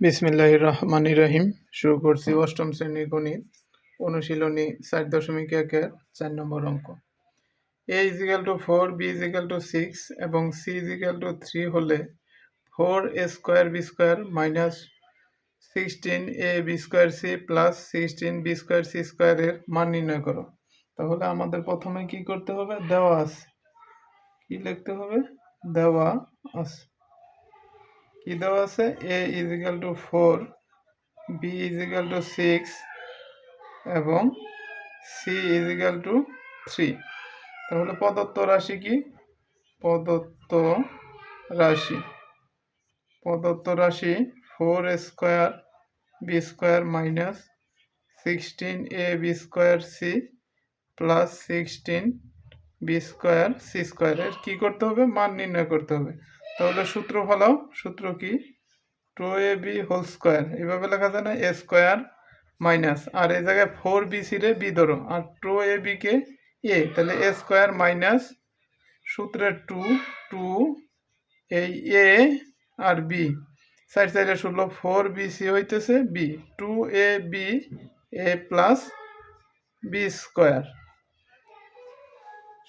বিসমিল্লাহ রহমান রহিম। শুরু করছি অষ্টম শ্রেণির গণিত, অনুশীলনী চার দশমিক একের চার নম্বর অঙ্ক। A is equal to four B is equal to six এবং C is equal to three হলে four A square B square minus sixteen A B square C plus sixteen B square C স্কোয়ারের মান নির্ণয় করো। তাহলে আমাদের প্রথমে কি করতে হবে? দেওয়া আছে। কি লিখতে হবে? দেওয়া আছে। কি দেওয়া আছে? A is equal to four B is equal to six এবং C is equal to three তাহলে প্রদত্ত রাশি কি? প্রদত্ত রাশি। প্রদত্ত রাশি four square B square minus sixteen A B square C plus sixteen B square C স্কোয়ারের কী করতে হবে? মান নির্ণয় করতে হবে। তাহলে সূত্র ফলাও সূত্র কি? Two A B whole square এভাবে লেখা যায় না এ স্কোয়ার মাইনাস আর এই জায়গায় ফোর বি সি রে বি ধরো, আর টু এ বি কে এ তাহলে এ স্কোয়ার মাইনাস সূত্রের টু টু এই এ আর বি সাইড সাইডে শুনলো ফোর বি সি হইতেছে B two A B A plus B square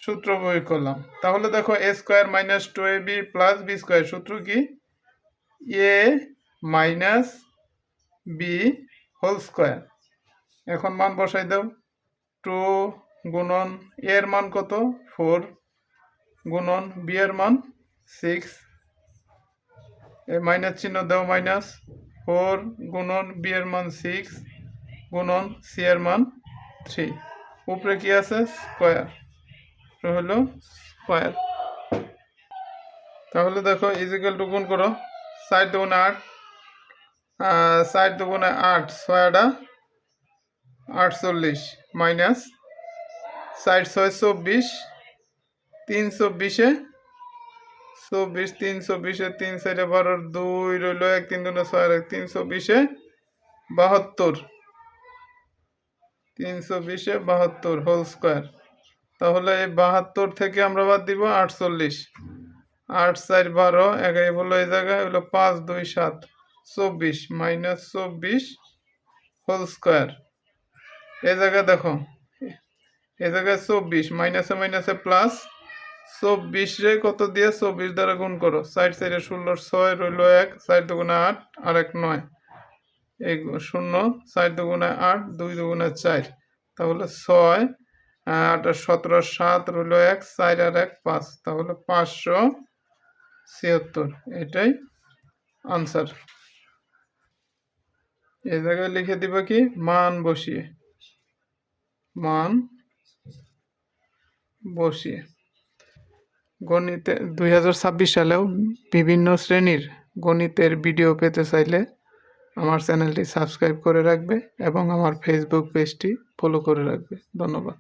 সূত্র বই করলাম। তাহলে দেখো A square minus two A B plus B square সূত্র কি? A minus B whole square এখন মান বসাই দাও। টু গুণন এর মান কত? ফোর গুণন বি এর মান সিক্স এ মাইনাস চিহ্ন দাও মাইনাস ফোর গুণন বি এর মান সিক্স গুণন সি এর মান থ্রি উপরে কি আছে? স্কোয়ার হলো স্কোয়ার তাহলে দেখো ইজিক্যাল টু গুণ করো ষাট দুগুণে আট ষাট দুগুণে আট ছয়টা আটচল্লিশ মাইনাস ষাট ছয় চব্বিশ, তিন চব্বিশে, চব্বিশ, তিন চব্বিশে, তিন সাইডে বারোর দুই রইল এক, তিন দুনে ছয়, এক, তিন চব্বিশে বাহাত্তর তিনশো বিশে বাহাত্তর হোল স্কোয়ার তাহলে এই বাহাত্তর থেকে আমরা বাদ দিব আটচল্লিশ। আট চার বারো এগারো হলো এই জায়গায়, হলো পাঁচ দুই সাত, চব্বিশ, মাইনাস চব্বিশ, হোল স্কোয়ার। এই জায়গায় দেখো এই জায়গায় চব্বিশ, মাইনাসে মাইনাসে প্লাস, চব্বিশ রে কত দিয়ে চব্বিশ দ্বারা গুণ করো? সাইড সাইডে ষোলো ছয় রইল এক সাইড দুগুণে আট, আর এক নয়। এই শূন্য, চার দুগুণে আট, দুই দুগুণে চার, তাহলে ছয় আট সতেরো সাত রইল এক, চার আর এক, পাঁচ। তাহলে পাঁচশো ছিয়াত্তর। এটাই আনসার এই জায়গায় লিখে দিবা কি? মান বসিয়ে। মান বসিয়ে। গণিতে দুই হাজার ছাব্বিশ সালেও বিভিন্ন শ্রেণির গণিতের ভিডিও পেতে চাইলে আমার চ্যানেলটি সাবস্ক্রাইব করে রাখবে এবং আমার ফেসবুক পেজটি ফলো করে রাখবে। ধন্যবাদ।